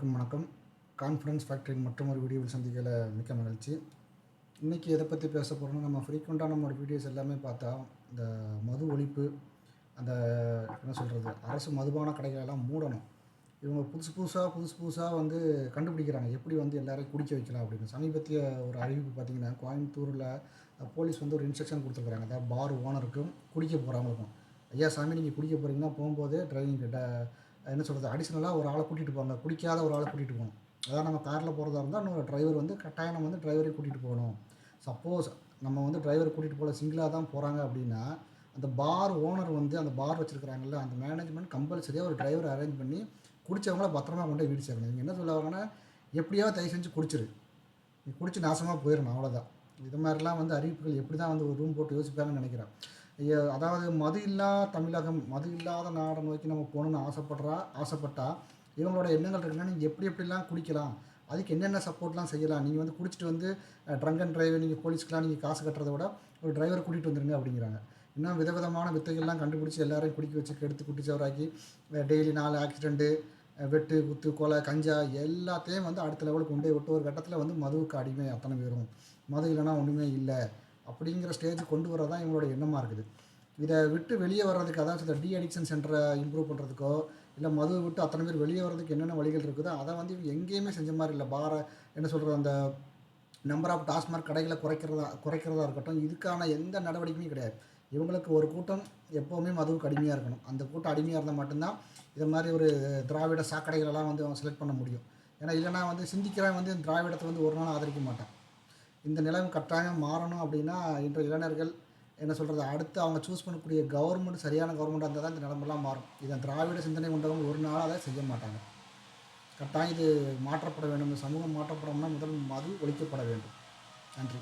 வணக்கம். கான்ஃபிடன்ஸ் ஃபேக்டரியின் மற்றும் ஒரு வீடியோவில் சந்திக்கல மிக்க மகிழ்ச்சி. இன்றைக்கி எதை பற்றி பேச போகிறோம்னா நம்ம ஃப்ரீக்வெண்ட்டாக நம்மளோட வீடியோஸ் எல்லாமே பார்த்தா இந்த மது ஒழிப்பு அந்த என்ன சொல்கிறது அரசு மதுபான கடைகளெல்லாம் மூடணும். இவங்க புதுசு புதுசாக புதுசு புதுசாக வந்து கண்டுபிடிக்கிறாங்க. எப்படி வந்து எல்லாரையும் குடிக்க வைக்கலாம் அப்படின்னு. சமீபத்திய ஒரு அறிவிப்பு பார்த்திங்கன்னா கோயம்புத்தூரில் போலீஸ் வந்து ஒரு இன்ஸ்ட்ரக்ஷன் கொடுத்துருக்குறாங்க. அதாவது பார் ஓனருக்கும் குடிக்க போகிறாங்களுக்கும் ஐயா சாமி நீங்கள் குடிக்க போகிறீங்கன்னா போகும்போது டிரைவிங் கிட்ட என்ன சொல்கிறது அடிஷ்னலாக ஒரு ஆளை கூட்டிகிட்டு போங்க. குடிக்காத ஒரு ஆளை கூட்டிகிட்டு போகணும். அதாவது நம்ம காரில் போகிறதா இருந்தால் இன்னொரு டிரைவர் வந்து கட்டாயம் நம்ம வந்து டிரைவரையும் கூட்டிகிட்டு போகணும். சப்போஸ் நம்ம வந்து டிரைவர் கூட்டிகிட்டு போகல சிங்கிளாக தான் போகிறாங்க அப்படின்னா அந்த பார் ஓனர் வந்து அந்த பார் வச்சுருக்கிறாங்கல்ல அந்த மேனேஜ்மெண்ட் கம்பல்சரியாக ஒரு டிரைவர் அரேஞ்ச் பண்ணி குடித்தவங்கள பத்திரமா கொண்டு போய் வீடு சேர்க்கணும். இவங்க என்ன சொல்லுவாங்கன்னா எப்படியாவது தயவு செஞ்சு குடிச்சிரு. நீ குடிச்சு நாசமாக போயிடணும் அவ்வளோதான் இது மாதிரிலாம் வந்து அறிவிப்புகள் எப்படி தான் வந்து ஒரு ரூம் போட்டு யோசிப்பாங்கன்னு நினைக்கிறேன். அதாவது மது இல்லா தமிழகம் மது இல்லாத நாடை நோக்கி நம்ம போகணுன்னு ஆசைப்படுறா ஆசைப்பட்டா இவங்களோட எண்ணங்கள் இருக்குன்னா நீங்கள் எப்படி எப்படிலாம் குடிக்கலாம்? அதுக்கு என்னென்ன சப்போர்ட்லாம் செய்யலாம்? நீங்கள் வந்து குடிச்சிட்டு வந்து ட்ரங்க் அண்ட் டிரைவர் நீங்கள் போலீஸ்க்குலாம் நீங்கள் காசு கட்டுறத விட ஒரு டிரைவர் கூட்டிகிட்டு வந்துருங்க அப்படிங்கிறாங்க. இன்னும் விதவிதமான வித்தைகள்லாம் கண்டுபிடிச்சி எல்லாரையும் குடிக்க வச்சு கெடுத்து குட்டிச்சவராக்கி டெய்லி நாலு ஆக்சிடெண்ட்டு வெட்டு குத்து கொலை கஞ்சா எல்லாத்தையும் வந்து அடுத்த லெவலுக்கு கொண்டு போய் விட்டு ஒரு கட்டத்தில் வந்து மதுவுக்கு அடிமை அத்தனை பேரும். மது இல்லைன்னா ஒன்றுமே இல்லை. அப்படிங்கிற ஸ்டேஜ் கொண்டு வரதான் தான் இவங்களோட எண்ணமாக இருக்குது. இதை விட்டு வெளியே வர்றதுக்கு அதாவது இந்த டி அடிக்ஷன் சென்டரை இம்ப்ரூவ் பண்ணுறதுக்கோ இல்லை மது விட்டு அத்தனை பேர் வெளியே வர்றதுக்கு என்னென்ன வழிகள் இருக்குதோ அதை வந்து இவங்க எங்கேயுமே செஞ்ச மாதிரி இல்லை. பார என்ன சொல்கிறது அந்த நம்பர் ஆஃப் டாஸ்மாக் கடைகளை குறைக்கிறதா குறைக்கிறதா இருக்கட்டும் இதுக்கான எந்த நடவடிக்கையும் கிடையாது. இவங்களுக்கு ஒரு கூட்டம் எப்போவுமே மதுவுக்கு அடிமையாக இருக்கணும். அந்த கூட்டம் அடிமையாக இருந்தால் மட்டும்தான் இது மாதிரி ஒரு திராவிட சாக்கடைகளெல்லாம் வந்து அவங்க செலக்ட் பண்ண முடியும். ஏன்னா இல்லைனா வந்து சிந்திக்கிறவன் வந்து திராவிடத்தை வந்து ஒரு நாள் ஆதரிக்க மாட்டான். இந்த நிலம் கட்டாயம் மாறணும் அப்படின்னா இன்றைய இளைஞர்கள் என்ன சொல்கிறது அடுத்து அவங்க சூஸ் பண்ணக்கூடிய கவர்மெண்ட் சரியான கவர்மெண்ட்டாக இருந்தால் தான் இந்த நிலமெல்லாம் மாறும். இதை திராவிட சிந்தனை கொண்டவங்க ஒரு நாள் அதை செய்ய மாட்டாங்க. கட்டாயம் இது மாற்றப்பட வேண்டும். இந்த சமூகம் மாற்றப்படணும்னா முதல் மது ஒழிக்கப்பட வேண்டும். நன்றி.